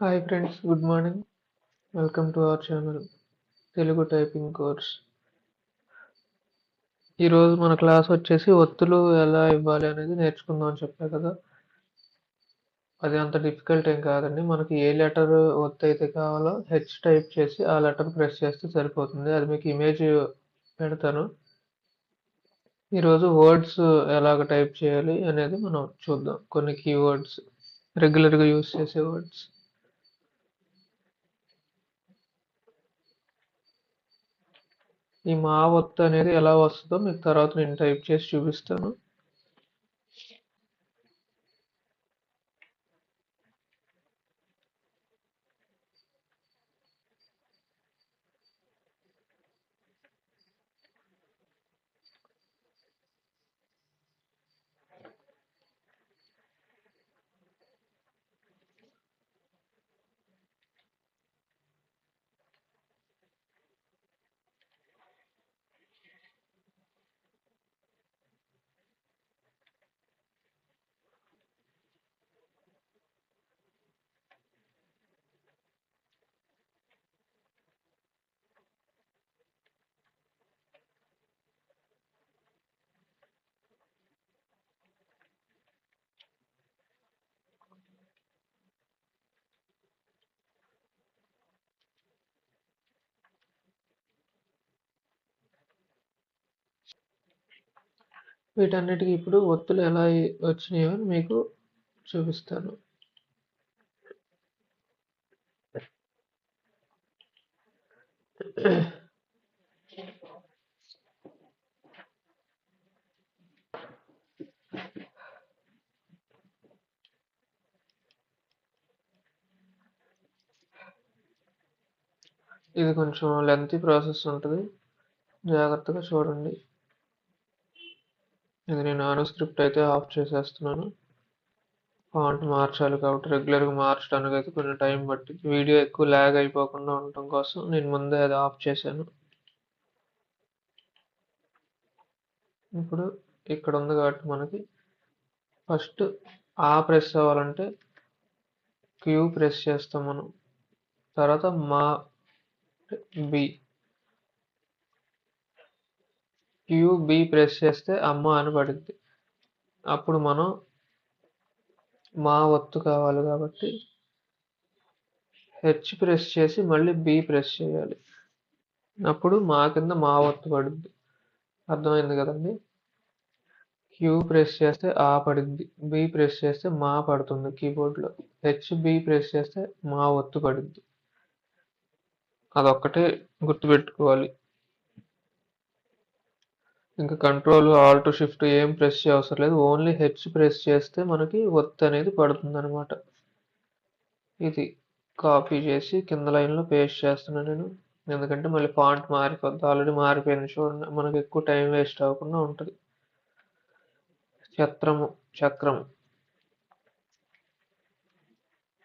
Hi friends good morning welcome to our channel Telugu typing course ఈరోజు మన class వచ్చేసి ఒత్తులు ఎలా ఇవ్వాలి అనేది నేర్చుకుందాం అని చెప్పా కదా. అది అంత డిఫికల్ట్ ఏం కాదండి. మనకి ఏ లెటర్ ఒత్తు అయితే కావాలో హెచ్ టైప్ చేసి ఆ లెటర్ ప్రెస్ చేస్తే సరిపోతుంది. అది మీకు ఇమేజ్ పెడతాను. ఈరోజు వర్డ్స్ ఎలాగ టైప్ చేయాలి అనేది మనం చూద్దాం. కొన్ని కీవర్డ్స్ రెగ్యులర్గా యూస్ చేసే వర్డ్స్ ఈ మా ఒత్తు అనేది ఎలా వస్తుందో మీకు తర్వాత నేను టైప్ చేసి చూపిస్తాను. వీటన్నిటికీ ఇప్పుడు ఒత్తులు ఎలా వచ్చినాయో మీకు చూపిస్తాను. ఇది కొంచెం లెంతీ ప్రాసెస్ ఉంటుంది. జాగ్రత్తగా చూడండి. ఇది నేను ఆనో స్క్రిప్ట్ అయితే ఆఫ్ చేసేస్తున్నాను. ఫాంట్ మార్చాలి కాబట్టి రెగ్యులర్గా మార్చడానికి అయితే కొంచెం టైం పట్టింది. వీడియో ఎక్కువ ల్యాగ్ అయిపోకుండా ఉండటం కోసం నేను ముందే అది ఆఫ్ చేశాను. ఇప్పుడు ఇక్కడ ఉంది కాబట్టి మనకి ఫస్ట్ ఆ ప్రెస్ అవ్వాలంటే క్యూ ప్రెస్ చేస్తాం మనం. తర్వాత మా బి. క్యూ బి ప్రెస్ చేస్తే అమ్మ అని పడుద్ది. అప్పుడు మనం మా ఒత్తు కావాలి కాబట్టి హెచ్ ప్రెస్ చేసి మళ్ళీ బి ప్రెస్ చేయాలి. అప్పుడు మా కింద మా ఒత్తు పడుద్ది. అర్థమైంది కదండి? క్యూ ప్రెస్ చేస్తే ఆ పడుద్ది. బి ప్రెస్ చేస్తే మా పడుతుంది కీబోర్డ్లో హెచ్ బి ప్రెస్ చేస్తే మా ఒత్తు పడుద్ది. అదొక్కటే గుర్తుపెట్టుకోవాలి. ఇంకా కంట్రోల్ ఆల్ట్ షిఫ్ట్ ఏం ప్రెస్ చేయవసరం లేదు. ఓన్లీ హెచ్ ప్రెస్ చేస్తే మనకి ఒత్తి అనేది పడుతుంది అనమాట ఇది కాపీ చేసి కింద లైన్లో పేస్ట్ చేస్తున్నాను నేను. ఎందుకంటే మళ్ళీ ఫాంట్ మారిపోద్ది. ఆల్రెడీ మారిపోయింది చూడండి. మనకి ఎక్కువ టైం వేస్ట్ అవ్వకుండా ఉంటుంది. చక్రము చక్రము.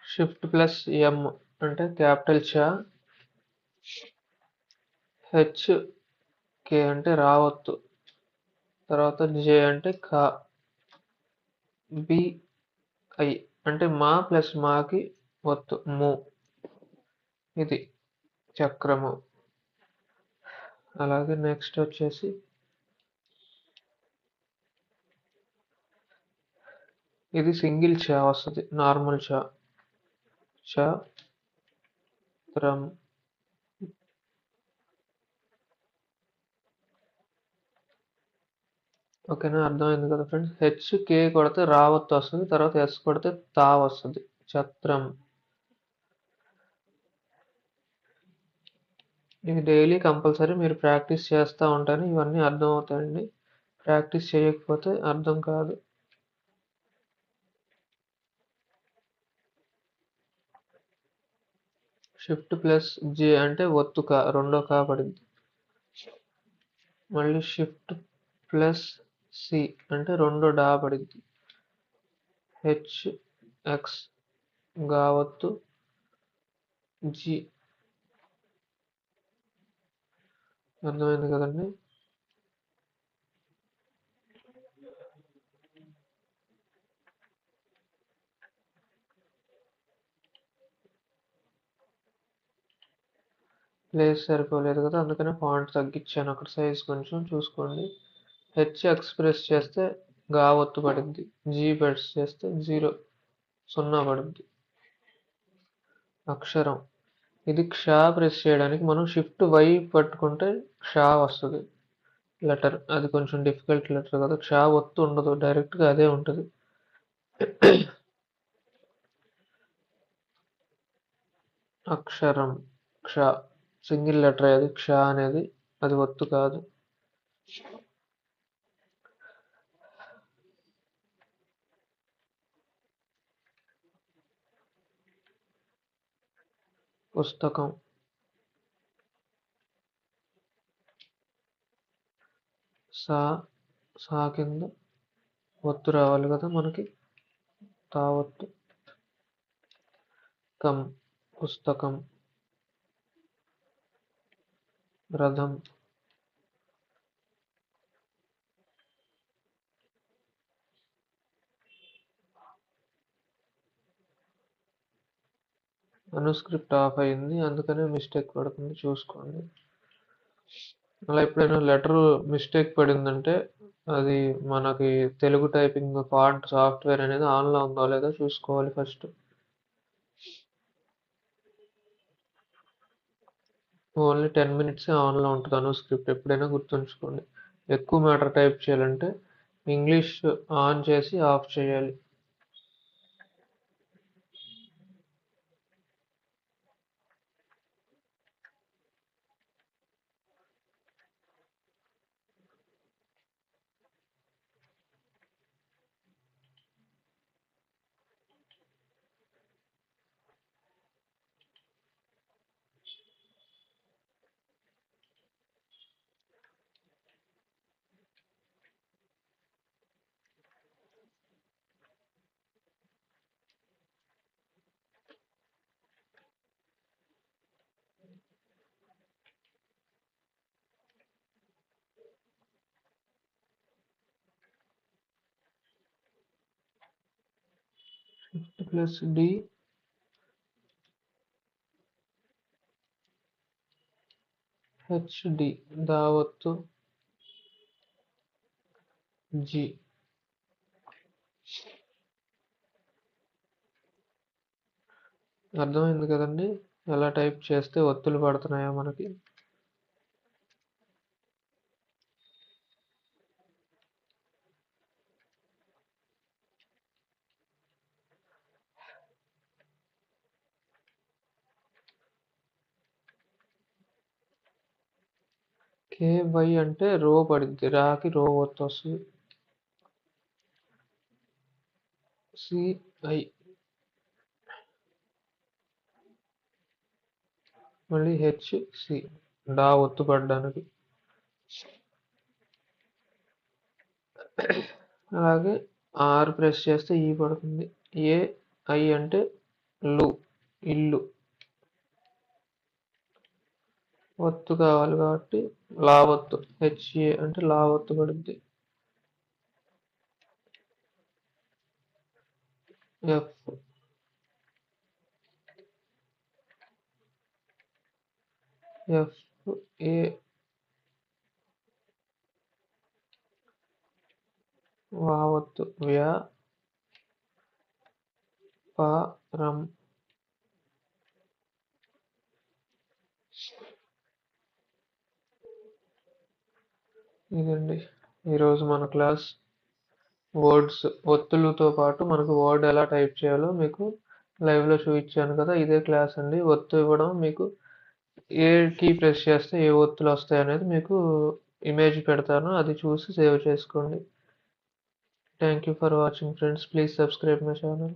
షిఫ్ట్ ప్లస్ ఎం అంటే క్యాపిటల్ చా హెచ్ కే అంటే రావత్తు తర్వాత జే అంటే క. బి ఐ అంటే మా ప్లస్ మాకి ఒత్తు ము. ఇది చక్రము. అలాగే నెక్స్ట్ వచ్చేసి ఇది సింగిల్ చా వస్తుంది నార్మల్ చా. చా త్రం. ఓకేనా? అర్థమైంది కదా ఫ్రెండ్స్? హెచ్ కే కొడితే రావత్ వస్తుంది తర్వాత ఎస్ కొడితే తా వస్తుంది. ఛత్రం. ఇది డైలీ కంపల్సరీ మీరు ప్రాక్టీస్ చేస్తూ ఉంటారు ఇవన్నీ అర్థం అవుతాయండి ప్రాక్టీస్ చేయకపోతే అర్థం కాదు. షిఫ్ట్ ప్లస్ జే అంటే ఒత్తు కా రెండో కాబడింది మళ్ళీ షిఫ్ట్ ప్లస్ సి అంటే రెండో డా పడింది హెచ్ ఎక్స్ గావత్తు జి అర్థమైంది కదండి? ప్లేస్ సరిపోలేదు కదా అందుకనే ఫాంట్ తగ్గించాను అక్కడ సైజ్ కొంచెం చూసుకోండి. హెచ్ ఎక్స్ప్రెస్ చేస్తే గా ఒత్తు పడింది. జీ ప్రెస్ చేస్తే జీరో సున్నా పడింది. అక్షరం. ఇది క్ష ప్రెస్ చేయడానికి మనం షిఫ్ట్ వై పట్టుకుంటే క్ష వస్తుంది. లెటర్. అది కొంచెం డిఫికల్ట్ లెటర్ కదా. క్ష ఒత్తు ఉండదు. డైరెక్ట్గా అదే ఉంటుంది. అక్షరం. క్ష. సింగిల్ లెటర్ అది. క్ష అనేది అది ఒత్తు కాదు. పుస్తకం. సా సా కింద ఒత్తు రావాలి కదా మనకి. తా ఒత్తు. కం పుస్తకం. రథం. అనుస్క్రిప్ట్ ఆఫ్ అయింది. అందుకనే మిస్టేక్ పడుతుంది. చూసుకోండి. అలా ఎప్పుడైనా లెటర్ మిస్టేక్ పడిందంటే అది మనకి తెలుగు టైపింగ్ ఫాంట్ సాఫ్ట్వేర్ అనేది ఆన్లో ఉందో లేదో చూసుకోవాలి ఫస్ట్. ఓన్లీ టెన్ మినిట్స్ ఆన్లో ఉంటుంది అనుస్క్రిప్ట్. ఎప్పుడైనా గుర్తుంచుకోండి. ఎక్కువ మ్యాటర్ టైప్ చేయాలంటే ఇంగ్లీష్ ఆన్ చేసి ఆఫ్ చేయాలి షిఫ్ట్ ప్లస్ డి. హెచ్డి దావత్తు. జి. అర్థమైంది కదండి? ఎలా టైప్ చేస్తే ఒత్తులు పడుతున్నాయో మనకి. కేవై అంటే రో పడింది రాకి రో ఒత్తు వస్తుంది సిఐ మళ్ళీ హెచ్ సి. డా ఒత్తు పడ్డానికి. అలాగే ఆర్ ప్రెస్ చేస్తే ఈ పడుతుంది. ఏ ఐ అంటే లు. ఇల్లు. ఒత్తు కావాలి కాబట్టి లావత్తు హెచ్ఏ అంటే లావత్తు పడుద్ది. ఎఫ్ ఎఫ్ ఏ వావత్తు వ్యా పరం ఇదండి. ఈరోజు మన క్లాస్ వర్డ్స్ ఒత్తులతో పాటు మనకు వర్డ్ ఎలా టైప్ చేయాలో మీకు లైవ్లో చూపించాను కదా ఇదే క్లాస్ అండి. ఒత్తు ఇవ్వడం మీకు ఏ కీ ప్రెస్ చేస్తే ఏ ఒత్తులు వస్తాయి అనేది మీకు ఇమేజ్ పెడతాను. అది చూసి సేవ్ చేసుకోండి. Thank you for watching friends. Please subscribe my channel.